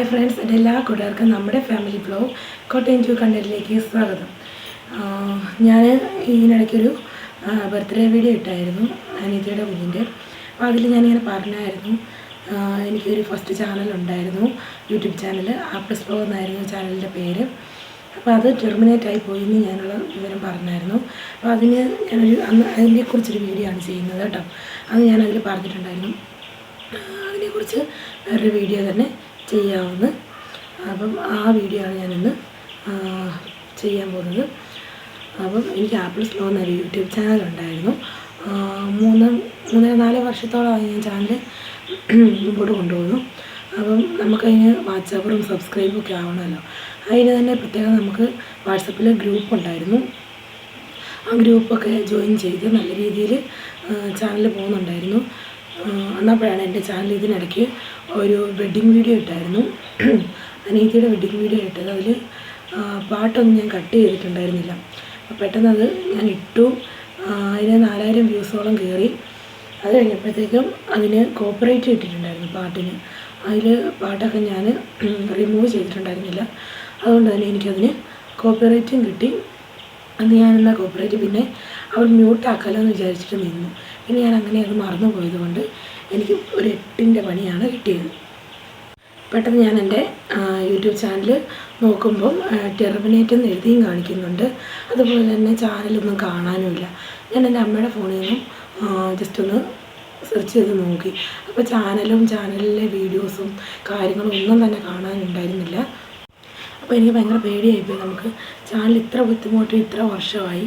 Hi friends എന്റെ എല്ലാ കൂട്ടുകാർക്കും നമ്മുടെ ഫാമിലി ബ്ലോഗ് കോട്ടയം ടു കണ്ടതിലേക്ക് സ്വാഗതം. ഞാൻ ഇതിനിടയ്ക്കൊരു ബർത്ത്ഡേ വീഡിയോ ഇട്ടായിരുന്നു അനിതയുടെ കുഞ്ഞിന്റെ. അപ്പോൾ അതിൽ ഞാനിങ്ങനെ പറഞ്ഞായിരുന്നു എനിക്കൊരു ഫസ്റ്റ് ചാനൽ ഉണ്ടായിരുന്നു യൂട്യൂബ് ചാനൽ ആപ്പിൾസ് ബ്ലോഗ് എന്നായിരുന്നു ചാനലിന്റെ പേര്. അപ്പോൾ അത് ടെർമിനേറ്റ് ആയി പോയി എന്ന് ഞാനുള്ള വിവരം പറഞ്ഞായിരുന്നു. അപ്പോൾ അതിന് ഞാനൊരു അന്ന് അതിനെക്കുറിച്ചൊരു വീഡിയോ ആണ് ചെയ്യുന്നത് കേട്ടോ. അത് ഞാനതിൽ പറഞ്ഞിട്ടുണ്ടായിരുന്നു. അതിനെക്കുറിച്ച് വേറൊരു വീഡിയോ തന്നെ ചെയ്യാവുന്ന അപ്പം ആ വീഡിയോ ആണ് ഞാനിന്ന് ചെയ്യാൻ പോകുന്നത്. അപ്പം എനിക്ക് ആപ്പിൾ സ്ലോ എന്നൊരു യൂട്യൂബ് ചാനൽ ഉണ്ടായിരുന്നു. മൂന്ന് മൂന്നര നാല് വർഷത്തോളമായി ഞാൻ ചാനൽ മുമ്പോട്ട് കൊണ്ടുപോകുന്നു. അപ്പം നമുക്കതിന് വാട്സാപ്പറും സബ്സ്ക്രൈബും ഒക്കെ ആവണമല്ലോ. അതിന് തന്നെ പ്രത്യേകം നമുക്ക് വാട്സപ്പിൽ ഗ്രൂപ്പ് ഉണ്ടായിരുന്നു. ആ ഗ്രൂപ്പൊക്കെ ജോയിൻ ചെയ്ത് നല്ല രീതിയിൽ ചാനൽ പോകുന്നുണ്ടായിരുന്നു. എന്നപ്പോഴാണ് എന്റെ ചാനൽ ഇതിനിടയ്ക്ക് ഒരു വെഡ്ഡിങ് വീഡിയോ ഇട്ടായിരുന്നു. അനീതിയുടെ വെഡ്ഡിങ് വീഡിയോ ഇട്ടത്. അതിൽ പാട്ടൊന്നും ഞാൻ കട്ട് ചെയ്തിട്ടുണ്ടായിരുന്നില്ല. പെട്ടെന്ന് അത് ഞാൻ ഇട്ടു. അതിന് നാലായിരം വ്യൂസോളം കയറി അത് കഴിഞ്ഞപ്പോഴത്തേക്കും അതിന് കോപ്പറേറ്റ് ഇട്ടിട്ടുണ്ടായിരുന്നു പാട്ടിന്. അതിൽ പാട്ടൊക്കെ ഞാൻ റിമൂവ് ചെയ്തിട്ടുണ്ടായിരുന്നില്ല. അതുകൊണ്ട് തന്നെ എനിക്കതിന് കോപ്പറേറ്റും കിട്ടി. അന്ന് ഞാനെന്നാൽ കോപ്പറേറ്റ് പിന്നെ അവർ മ്യൂട്ടാക്കാലോ എന്ന് വിചാരിച്ചിട്ട് നിന്നു. പിന്നെ ഞാൻ അങ്ങനെ അത് മറന്നു പോയതുകൊണ്ട് എനിക്ക് ഒരു എട്ടിന്റെ പണിയാണ് കിട്ടിയത്. പെട്ടെന്ന് ഞാൻ എന്റെ യൂട്യൂബ് ചാനൽ നോക്കുമ്പം ടെർമിനേറ്റ് എന്ന് എഴുതിയും കാണിക്കുന്നുണ്ട്. അതുപോലെ തന്നെ ചാനലൊന്നും കാണാനുമില്ല. ഞാൻ എന്റെ അമ്മയുടെ ഫോണിൽ നിന്നും ജസ്റ്റ് ഒന്ന് സെർച്ച് ചെയ്ത് നോക്കി. അപ്പോൾ ചാനലും ചാനലിലെ വീഡിയോസും കാര്യങ്ങളും ഒന്നും തന്നെ കാണാനുണ്ടായിരുന്നില്ല. അപ്പോൾ എനിക്ക് ഭയങ്കര പേടിയായിപ്പോയി. നമുക്ക് ചാനൽ ഇത്ര ബുദ്ധിമുട്ട് ഇത്ര വർഷമായി.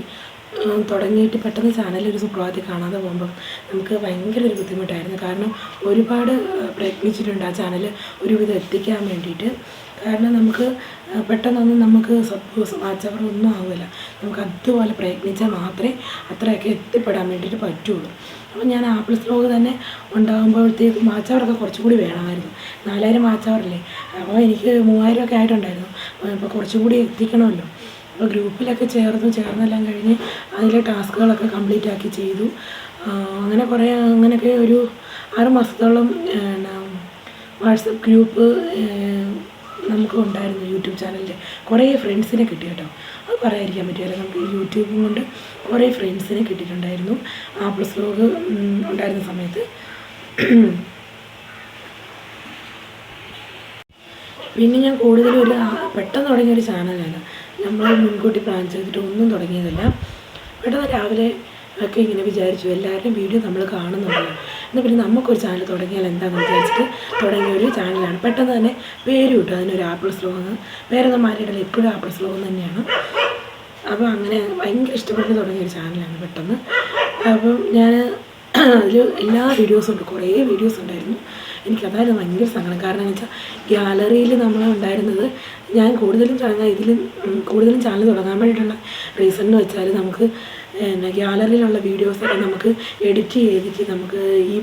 തുടങ്ങിയിട്ട് പെട്ടെന്ന് ചാനൽ ഒരു സുപ്രഭാതത്തിൽ കാണാതെ പോകുമ്പം നമുക്ക് ഭയങ്കര ഒരു ബുദ്ധിമുട്ടായിരുന്നു. കാരണം ഒരുപാട് പ്രയത്നിച്ചിട്ടുണ്ട് ആ ചാനൽ ഒരുവിധം എത്തിക്കാൻ വേണ്ടിയിട്ട്. കാരണം നമുക്ക് പെട്ടെന്നൊന്നും നമുക്ക് സപ്പോസ് വാച്ചവർ ഒന്നും ആവില്ല നമുക്ക് അതുപോലെ പ്രയത്നിച്ചാൽ മാത്രമേ അത്രയൊക്കെ എത്തിപ്പെടാൻ വേണ്ടിയിട്ട് പറ്റുള്ളൂ. അപ്പോൾ ഞാൻ ആപ്പിൾ സ്ലോഗ് തന്നെ ഉണ്ടാകുമ്പോഴത്തേക്കും വാച്ചവറൊക്കെ കുറച്ചും കൂടി വേണമായിരുന്നു. നാലായിരം വാച്ചവറല്ലേ അപ്പോൾ എനിക്ക് മൂവായിരം ഒക്കെ ആയിട്ടുണ്ടായിരുന്നു. അപ്പോൾ കുറച്ചും കൂടി എത്തിക്കണമല്ലോ. ഗ്രൂപ്പിലൊക്കെ ചേർന്നു ചേർന്നെല്ലാം കഴിഞ്ഞ് അതിലെ ടാസ്കുകളൊക്കെ കംപ്ലീറ്റ് ആക്കി ചെയ്തു. അങ്ങനെ കുറേ അങ്ങനെയൊക്കെ ഒരു ആറ് മാസത്തോളം എന്നാ വാട്സപ്പ് ഗ്രൂപ്പ് നമുക്ക് ഉണ്ടായിരുന്നു യൂട്യൂബ് ചാനലിൽ കുറേ ഫ്രണ്ട്സിനെ കിട്ടി കേട്ടോ. അത് പറയാതിരിക്കാൻ പറ്റില്ല. നമുക്ക് യൂട്യൂബും കൊണ്ട് കുറേ ഫ്രണ്ട്സിനെ കിട്ടിയിട്ടുണ്ടായിരുന്നു. ആ പ്ലസ് സ്ലോഗ് ഉണ്ടായിരുന്ന സമയത്ത്. പിന്നെ ഞാൻ കൂടുതലും ഒരു പെട്ടെന്ന് തുടങ്ങിയ ഒരു ചാനലാണ്. നമ്മൾ മുൻകൂട്ടി പ്ലാൻ ചെയ്തിട്ട് ഒന്നും തുടങ്ങിയതല്ല. പെട്ടെന്ന് രാവിലെ ഒക്കെ ഇങ്ങനെ വിചാരിച്ചു എല്ലാവരുടെയും വീഡിയോ നമ്മൾ കാണുന്നുണ്ടല്ലോ. എന്നാൽ പിന്നെ നമുക്കൊരു ചാനൽ തുടങ്ങിയാൽ എന്താണെന്ന് വിചാരിച്ചിട്ട് തുടങ്ങിയ ഒരു ചാനലാണ് പെട്ടെന്ന് തന്നെ പേര് കിട്ടും അതിനൊരു ആപ്പിൾ സ്ലോങ് വേറെ ഒന്നും മാറിയിട്ടില്ല എപ്പോഴും ആപ്പിൾ സ്ലോന്ന് തന്നെയാണ്. അപ്പോൾ അങ്ങനെ ഭയങ്കര ഇഷ്ടപ്പെട്ട് തുടങ്ങിയ ഒരു ചാനലാണ് പെട്ടെന്ന്. അപ്പം ഞാൻ അതിൽ എല്ലാ വീഡിയോസും ഉണ്ട് കുറേ വീഡിയോസ് ഉണ്ടായിരുന്നു. എനിക്കതായിരുന്നു ഭയങ്കര സങ്കടം. കാരണം എന്ന് വെച്ചാൽ ഗ്യാലറിയിൽ നമ്മൾ ഉണ്ടായിരുന്നത് ഞാൻ കൂടുതലും ചാനൽ ഇതിലും ഉം, കൂടുതലും ചാനൽ തുടങ്ങാൻ വേണ്ടിയിട്ടുള്ള റീസൺ എന്ന് വെച്ചാൽ നമുക്ക് പിന്നെ ഗ്യാലറിയിലുള്ള വീഡിയോസൊക്കെ നമുക്ക് എഡിറ്റ് ചെയ്തിട്ട് നമുക്ക് ഈ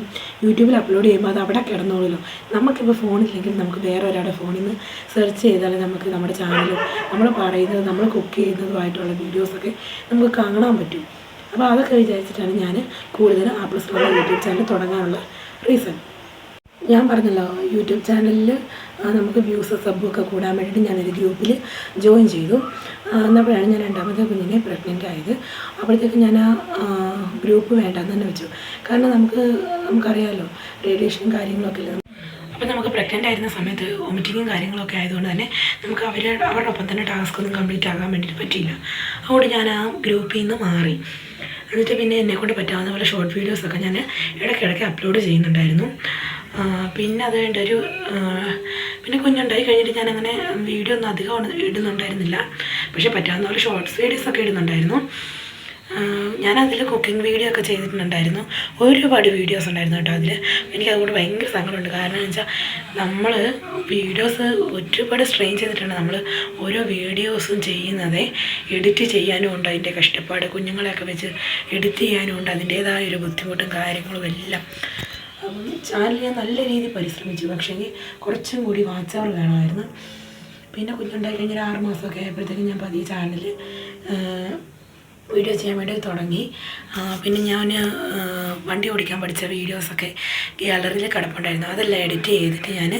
യൂട്യൂബിൽ അപ്ലോഡ് ചെയ്യുമ്പോൾ അത് അവിടെ കിടന്നോളൂല്ലോ നമുക്കിപ്പോൾ ഫോണില്ലെങ്കിൽ നമുക്ക് വേറെ ഒരാളുടെ ഫോണിൽ നിന്ന് സെർച്ച് ചെയ്താൽ നമുക്ക് നമ്മുടെ ചാനലും നമ്മൾ പറയുന്നത് നമ്മൾ കുക്ക് ചെയ്യുന്നതുമായിട്ടുള്ള വീഡിയോസൊക്കെ നമുക്ക് കാണാൻ പറ്റും. അപ്പോൾ അതൊക്കെ വിചാരിച്ചിട്ടാണ് ഞാൻ കൂടുതൽ ആപ്പിൾ സ്ലോൺ യൂട്യൂബ് ചാനൽ തുടങ്ങാനുള്ള റീസൺ ഞാൻ പറഞ്ഞല്ലോ യൂട്യൂബ് ചാനലിൽ നമുക്ക് വ്യൂസ് സബ്ബൊക്കെ കൂടാൻ വേണ്ടിയിട്ട് ഞാനൊരു ഗ്രൂപ്പിൽ ജോയിൻ ചെയ്തു. എന്നപ്പോഴാണ് ഞാൻ രണ്ടാമത്തെ കുഞ്ഞിനെ പ്രഗ്നന്റ് ആയത്. അപ്പോഴത്തേക്ക് ഞാൻ ആ ഗ്രൂപ്പ് വേണ്ടെന്ന് തന്നെ വെച്ചു. കാരണം നമുക്ക് നമുക്കറിയാമല്ലോ റേഡിയേഷനും കാര്യങ്ങളൊക്കെ ഇല്ല? അപ്പോൾ നമുക്ക് പ്രഗ്നന്റ് ആയിരുന്ന സമയത്ത് വോമിറ്റിങ്ങും കാര്യങ്ങളൊക്കെ ആയതുകൊണ്ട് തന്നെ നമുക്ക് അവർ അവരുടെ ഒപ്പം തന്നെ ടാസ്ക് ഒന്നും കംപ്ലീറ്റ് ആകാൻ വേണ്ടിയിട്ട് പറ്റിയില്ല. അതുകൊണ്ട് ഞാൻ ആ ഗ്രൂപ്പിൽ നിന്ന് മാറി. എന്നിട്ട് പിന്നെ എന്നെക്കൊണ്ട് പറ്റാവുന്ന പോലെ ഷോർട്ട് വീഡിയോസൊക്കെ ഞാൻ ഇടയ്ക്കിടയ്ക്ക് അപ്ലോഡ് ചെയ്യുന്നുണ്ടായിരുന്നു. പിന്നെ അത് കഴിഞ്ഞിട്ട് ഒരു പിന്നെ കുഞ്ഞുണ്ടായി കഴിഞ്ഞിട്ട് ഞാൻ അങ്ങനെ വീഡിയോ ഒന്നും അധികം ഇടുന്നുണ്ടായിരുന്നില്ല. പക്ഷേ പറ്റാവുന്ന ഒരു ഷോർട്സ് വീഡിയോസൊക്കെ ഇടുന്നുണ്ടായിരുന്നു. ഞാനതിൽ കുക്കിംഗ് വീഡിയോ ഒക്കെ ചെയ്തിട്ടുണ്ടായിരുന്നു. ഒരുപാട് വീഡിയോസ് ഉണ്ടായിരുന്നു കേട്ടോ അതിൽ എനിക്ക് അതുകൊണ്ട് ഭയങ്കര സങ്കടമുണ്ട്. കാരണം എന്ന് വെച്ചാൽ നമ്മൾ വീഡിയോസ് ഒരുപാട് സ്ട്രെയിൻ ചെയ്തിട്ടാണ് നമ്മൾ ഓരോ വീഡിയോസും ചെയ്യുന്നത് എഡിറ്റ് ചെയ്യാനും ഉണ്ട് അതിന്റെ കഷ്ടപ്പാട് കുഞ്ഞുങ്ങളെയൊക്കെ വെച്ച് എഡിറ്റ് ചെയ്യാനും ഉണ്ട് അതിന്റേതായ ഒരു ബുദ്ധിമുട്ടും കാര്യങ്ങളും എല്ലാം. ചാനൽ ഞാൻ നല്ല രീതിയിൽ പരിശ്രമിച്ചു. പക്ഷേ കുറച്ചും കൂടി വാച്ച് അവർ വേണമായിരുന്നു. പിന്നെ കുഞ്ഞുണ്ടായി കഴിഞ്ഞൊരു ആറ് മാസമൊക്കെ ആയപ്പോഴത്തേക്കും ഞാൻ പതിയെ ചാനൽ വീഡിയോ ചെയ്യാൻ വേണ്ടി തുടങ്ങി. പിന്നെ ഞാൻ വണ്ടി ഓടിക്കാൻ പഠിച്ച വീഡിയോസൊക്കെ ഗ്യാലറിയിൽ കിടപ്പുണ്ടായിരുന്നു. അതെല്ലാം എഡിറ്റ് ചെയ്തിട്ട് ഞാൻ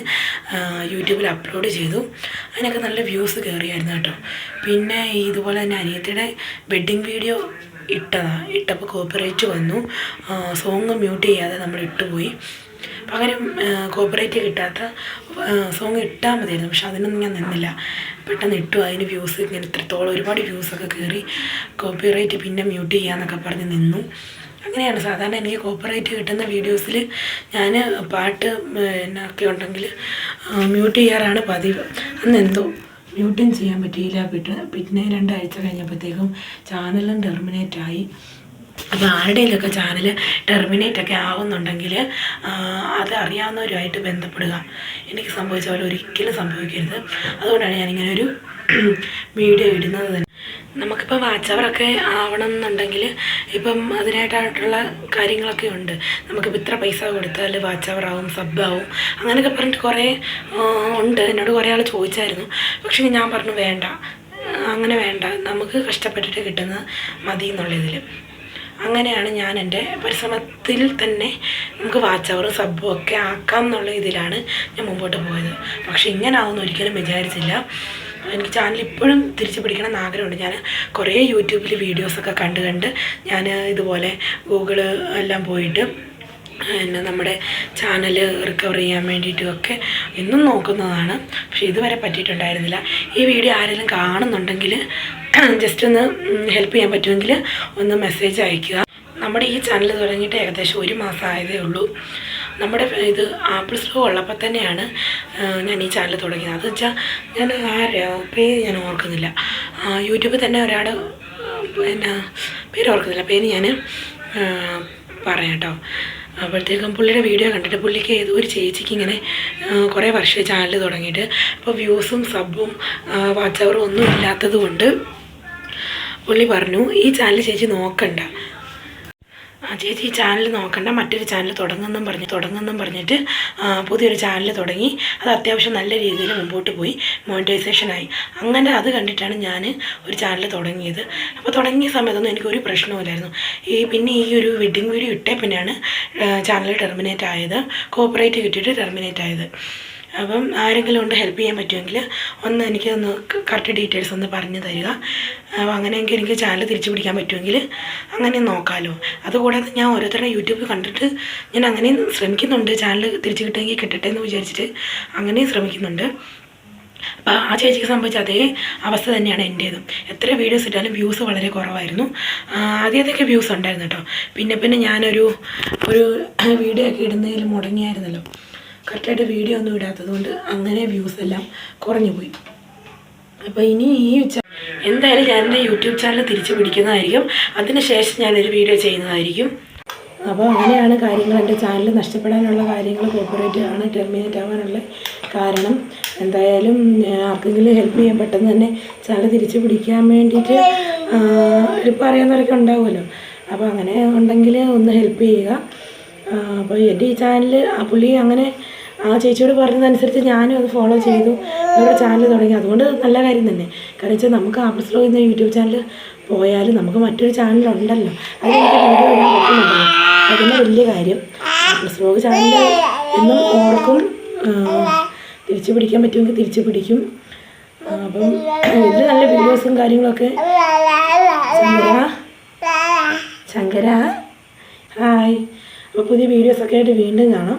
യൂട്യൂബിൽ അപ്ലോഡ് ചെയ്തു. അതിനൊക്കെ നല്ല വ്യൂസ് കയറിയായിരുന്നു കേട്ടോ. പിന്നെ ഇതുപോലെ തന്നെ അനിയത്തിയുടെ വെഡ്ഡിങ് വീഡിയോ ഇട്ടതാ ഇട്ടപ്പോൾ കോപ്പറേറ്റ് വന്നു. സോങ് മ്യൂട്ട് ചെയ്യാതെ നമ്മൾ ഇട്ടുപോയി പകരം കോപ്പറേറ്റ് കിട്ടാത്ത സോങ് ഇട്ടാൽ മതിയായിരുന്നു. പക്ഷെ അതിനൊന്നും ഞാൻ നിന്നില്ല. പെട്ടെന്ന് ഇട്ടു. അതിന് വ്യൂസ് ഇങ്ങനെ ഇത്രത്തോളം ഒരുപാട് വ്യൂസൊക്കെ കയറി കോപ്പിറൈറ്റ് പിന്നെ മ്യൂട്ട് ചെയ്യാന്നൊക്കെ പറഞ്ഞ് നിന്നു. അങ്ങനെയാണ്. സാധാരണ എനിക്ക് കോപ്പറേറ്റ് കിട്ടുന്ന വീഡിയോസിൽ ഞാൻ പാട്ട് എന്നൊക്കെ ഉണ്ടെങ്കിൽ മ്യൂട്ട് ചെയ്യാറാണ് പതിവ്. അന്ന് എന്തോ മ്യൂട്ടും ചെയ്യാൻ പറ്റിയില്ല. പിന്നെ പിന്നെ രണ്ടാഴ്ച കഴിഞ്ഞപ്പോഴത്തേക്കും ചാനലും ടെർമിനേറ്റ് ആയി അപ്പോൾ ആരുടെയിലൊക്കെ ചാനൽ ടെർമിനേറ്റ് ഒക്കെ ആവുന്നുണ്ടെങ്കിൽ അത് അറിയാവുന്നവരുമായിട്ട് ബന്ധപ്പെടുക. എനിക്ക് സംഭവിച്ച പോലെ ഒരിക്കലും സംഭവിക്കരുത്. അതുകൊണ്ടാണ് ഞാനിങ്ങനെ ഒരു വീഡിയോ ഇടുന്നത് തന്നെ. നമുക്കിപ്പോൾ വാച്ചവറൊക്കെ ആവണം എന്നുണ്ടെങ്കിൽ ഇപ്പം അതിനായിട്ടായിട്ടുള്ള കാര്യങ്ങളൊക്കെ ഉണ്ട്. നമുക്കിപ്പോൾ ഇത്ര പൈസ കൊടുത്താൽ വാച്ചവറാവും സബ്ബാവും അങ്ങനെയൊക്കെ പറഞ്ഞിട്ട് കുറേ ഉണ്ട്. എന്നോട് കുറേ ആൾ ചോദിച്ചായിരുന്നു. പക്ഷേ ഞാൻ പറഞ്ഞു വേണ്ട. അങ്ങനെ വേണ്ട. നമുക്ക് കഷ്ടപ്പെട്ടിട്ട് കിട്ടുന്ന മതി എന്നുള്ളതിൽ അങ്ങനെയാണ് ഞാൻ എന്റെ പരിശ്രമത്തിൽ തന്നെ നമുക്ക് വാച്ച് അവറും സബ്ബും ഒക്കെ ആക്കാം എന്നുള്ള ഇതിലാണ് ഞാൻ മുമ്പോട്ട് പോയത്. പക്ഷേ ഇങ്ങനെ ആവുമെന്ന് ഒരിക്കലും വിചാരിച്ചില്ല. എനിക്ക് ചാനൽ ഇപ്പോഴും തിരിച്ചു പിടിക്കണം എന്ന് ആഗ്രഹമുണ്ട്. ഞാൻ കുറേ യൂട്യൂബിൽ വീഡിയോസൊക്കെ കണ്ട് കണ്ട് ഞാൻ ഇതുപോലെ ഗൂഗിൾ എല്ലാം പോയിട്ട് പിന്നെ നമ്മുടെ ചാനൽ റിക്കവർ ചെയ്യാൻ വേണ്ടിയിട്ടുമൊക്കെ എന്നും നോക്കുന്നതാണ്. പക്ഷെ ഇതുവരെ പറ്റിയിട്ടുണ്ടായിരുന്നില്ല. ഈ വീഡിയോ ആരെങ്കിലും കാണുന്നുണ്ടെങ്കിൽ ജസ്റ്റ് ഒന്ന് ഹെൽപ്പ് ചെയ്യാൻ പറ്റുമെങ്കിൽ ഒന്ന് മെസ്സേജ് അയക്കുക. നമ്മുടെ ഈ ചാനൽ തുടങ്ങിയിട്ട് ഏകദേശം ഒരു മാസം ഉള്ളൂ. നമ്മുടെ ഇത് ആപ്പിൾ സ്ലോ ഉള്ളപ്പോൾ തന്നെയാണ് ഞാൻ ഈ ചാനൽ തുടങ്ങിയത്. അത് വെച്ചാൽ ഞാൻ ആരാ പേര് ഞാൻ ഓർക്കുന്നില്ല. യൂട്യൂബിൽ തന്നെ ഒരാൾ പിന്നെ പേര് ഓർക്കുന്നില്ല. പേര് ഞാൻ പറയാം കേട്ടോ. അപ്പോഴത്തേക്കും പുള്ളിയുടെ വീഡിയോ കണ്ടിട്ട് പുള്ളിക്ക് ഏതോ ഒരു ചേച്ചിക്ക് ഇങ്ങനെ കുറേ വർഷം ചാനൽ തുടങ്ങിയിട്ട്. അപ്പോൾ വ്യൂസും സബും വാച്ചവറും ഒന്നും ഇല്ലാത്തത് കൊണ്ട് പുള്ളി പറഞ്ഞു ഈ ചാനൽ ചേച്ചി നോക്കണ്ട. ചേച്ചി ഈ ചാനൽ നോക്കണ്ട മറ്റൊരു ചാനൽ തുടങ്ങുന്നും പറഞ്ഞ് തുടങ്ങുന്നും പറഞ്ഞിട്ട് പുതിയൊരു ചാനൽ തുടങ്ങി. അത് അത്യാവശ്യം നല്ല രീതിയിൽ മുമ്പോട്ട് പോയി മോണിറ്റൈസേഷനായി അങ്ങനെ അത് കണ്ടിട്ടാണ് ഞാൻ ഒരു ചാനൽ തുടങ്ങിയത്. അപ്പോൾ തുടങ്ങിയ സമയത്തൊന്നും എനിക്കൊരു പ്രശ്നമില്ലായിരുന്നു ഈ പിന്നെ ഈ ഒരു വെഡ്ഡിങ് വീഡിയോ ഇട്ടേ പിന്നെയാണ് ചാനൽ ടെർമിനേറ്റ് ആയത്. കോപ്പറേറ്റ് കിട്ടിയിട്ട് ടെർമിനേറ്റ് ആയത്. അപ്പം ആരെങ്കിലും ഉണ്ട് ഹെൽപ്പ് ചെയ്യാൻ പറ്റുമെങ്കിൽ ഒന്ന് എനിക്ക് ഒന്ന് കറക്റ്റ് ഡീറ്റെയിൽസ് ഒന്ന് പറഞ്ഞു തരിക. അപ്പോൾ അങ്ങനെയെങ്കിൽ എനിക്ക് ചാനൽ തിരിച്ചു പിടിക്കാൻ പറ്റുമെങ്കിൽ അങ്ങനെ നോക്കാമല്ലോ അതുകൂടാതെ ഞാൻ ഓരോരുത്തരുടെ യൂട്യൂബ് കണ്ടിട്ട് ഞാൻ അങ്ങനെയും ശ്രമിക്കുന്നുണ്ട്. ചാനൽ തിരിച്ചു കിട്ടുമെങ്കിൽ കിട്ടട്ടെ എന്ന് വിചാരിച്ചിട്ട് അങ്ങനെയും ശ്രമിക്കുന്നുണ്ട്. അപ്പോൾ ആ ചേച്ചിക്ക് സംബന്ധിച്ച് അതേ അവസ്ഥ തന്നെയാണ് എന്റേതും. എത്ര വീഡിയോസ് ഇട്ടാലും വ്യൂസ് വളരെ കുറവായിരുന്നു. ആദ്യത്തെയൊക്കെ വ്യൂസ് ഉണ്ടായിരുന്നു കേട്ടോ. പിന്നെ പിന്നെ ഞാനൊരു ഒരു വീഡിയോ ഒക്കെ ഇടുന്നതിൽ മുടങ്ങിയായിരുന്നല്ലോ. കറക്റ്റായിട്ട് വീഡിയോ ഒന്നും ഇടാത്തത് കൊണ്ട് അങ്ങനെ വ്യൂസ് എല്ലാം കുറഞ്ഞു പോയി. അപ്പോൾ ഇനി ഈ എന്തായാലും ഞാൻ എന്റെ യൂട്യൂബ് ചാനൽ തിരിച്ചു പിടിക്കുന്നതായിരിക്കും. അതിനുശേഷം ഞാനൊരു വീഡിയോ ചെയ്യുന്നതായിരിക്കും. അപ്പോൾ അങ്ങനെയാണ് കാര്യങ്ങൾ. എന്റെ ചാനൽ നഷ്ടപ്പെടാനുള്ള കാര്യങ്ങൾ കോപ്പറേറ്റ് ആണ് ടെർമിനേറ്റ് ആവാനുള്ള കാരണം. എന്തായാലും ആർക്കെങ്കിലും ഹെൽപ്പ് ചെയ്യാൻ പെട്ടെന്ന് തന്നെ ചാനൽ തിരിച്ചു പിടിക്കാൻ വേണ്ടിയിട്ട് ഹെൽപ്പ് അറിയാവുന്നവരൊക്കെ ഉണ്ടാവുമല്ലോ. അപ്പോൾ അങ്ങനെ ഉണ്ടെങ്കിൽ ഒന്ന് ഹെൽപ്പ് ചെയ്യുക. അപ്പോൾ എന്റെ ഈ ചാനൽ ആ പുള്ളി അങ്ങനെ ആ ചേച്ചിയോട് പറഞ്ഞതനുസരിച്ച് ഞാനും അത് ഫോളോ ചെയ്തു. അവരുടെ ചാനൽ തുടങ്ങി. അതുകൊണ്ട് നല്ല കാര്യം തന്നെ. കാരണം വെച്ചാൽ നമുക്ക് ആപ്പിൾ സ്ലോ എന്ന യൂട്യൂബ് ചാനൽ പോയാലും നമുക്ക് മറ്റൊരു ചാനലുണ്ടല്ലോ അത് എനിക്ക് വീഡിയോ ഇടാൻ പറ്റുന്നുണ്ടല്ലോ. അതിന്റെ വലിയ കാര്യം. ആപ്പിൾ സ്ലോ ചാനൽ എന്നും ഓർക്കും. തിരിച്ചു പിടിക്കാൻ പറ്റുമെങ്കിൽ തിരിച്ചു പിടിക്കും. അപ്പം ഇതിൽ നല്ല വീഡിയോസും കാര്യങ്ങളൊക്കെ. ശങ്കര? ഹായ് അപ്പോൾ പുതിയ വീഡിയോസൊക്കെ ആയിട്ട് വീണ്ടും കാണാം.